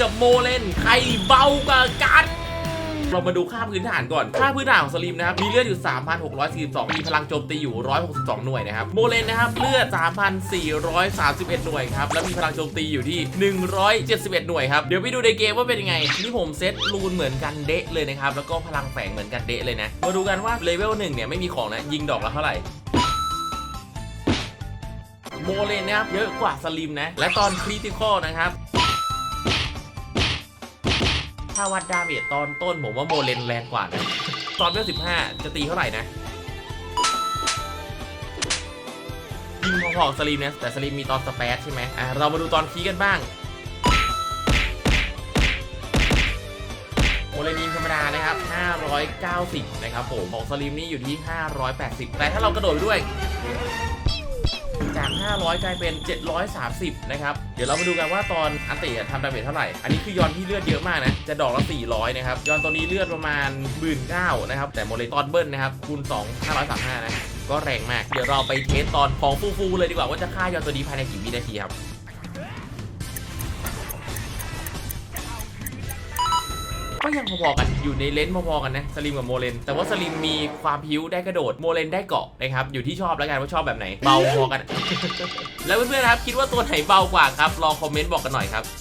กับโมเลนใครเบากว่ากัน เรามาดูค่าพื้นฐานก่อน ค่าพื้นฐานของสลิมนะครับ มีเลือดอยู่ 3,642 มีพลังโจมตีอยู่ 162 หน่วยนะครับ โมเลนนะครับ เลือด 3,431 หน่วยครับ แล้วมีพลังโจมตีอยู่ที่ 171 หน่วยครับ เดี๋ยวไปดูในเกมว่าเป็นยังไง นี่ผมเซตรูนเหมือนกันเดะเลยนะครับ แล้วก็พลังแฝงเหมือนกันเดะเลยนะ มาดูกันว่าเลเวล1เนี่ยไม่มีของนะ ยิงดอกละเท่าไหร่โมเลนนะครับเยอะกว่าสลิมนะ และตอนคริติคอลนะครับ ถ้าวัดดาเมจตอนต้นผมว่าโมเลนแรงกว่านะตอนเวล15จะตีเท่าไหร่นะยิงพอๆสลิมนะแต่สลิมมีตอนสเปซใช่ไหมอะเรามาดูตอนคีกันบ้างโมเลนินธรรมดานะครับ 590 นะครับผม ของสลิมนี่อยู่ที่ 580 แต่ถ้าเรากระโดดไปด้วย จาก 500 กลายเป็น 730 นะครับ เดี๋ยวเรามาดูกันว่าตอนอันติอะทำดาเมจเท่าไหร่ อันนี้คือยอนที่เลือดเยอะมากนะ จะดอกละ 400 นะครับ ยอนตัวนี้เลือดประมาณ1 9 0 0นะครับ แต่โมเลตอนเบิ้ลนะครับ คูณ 2 535 นะ ก็แรงมาก เดี๋ยวเราไปเทสตอนของฟูๆเลยดีกว่าว่าจะฆ่ายอนตัวนี้ภายในกี่วินาทีครับ ก็ยังพอๆกันอยู่ในเลนส์พอๆกันนะสลิมกับโมเลนแต่ว่าสลิมมีความพิ้วได้กระโดดโมเลนได้เกาะนะครับอยู่ที่ชอบแล้วกันว่าชอบแบบไหนเบาพอกัน แล้วเพื่อนๆครับคิดว่าตัวไหนเบากว่าครับลองคอมเมนต์บอกกันหน่อยครับ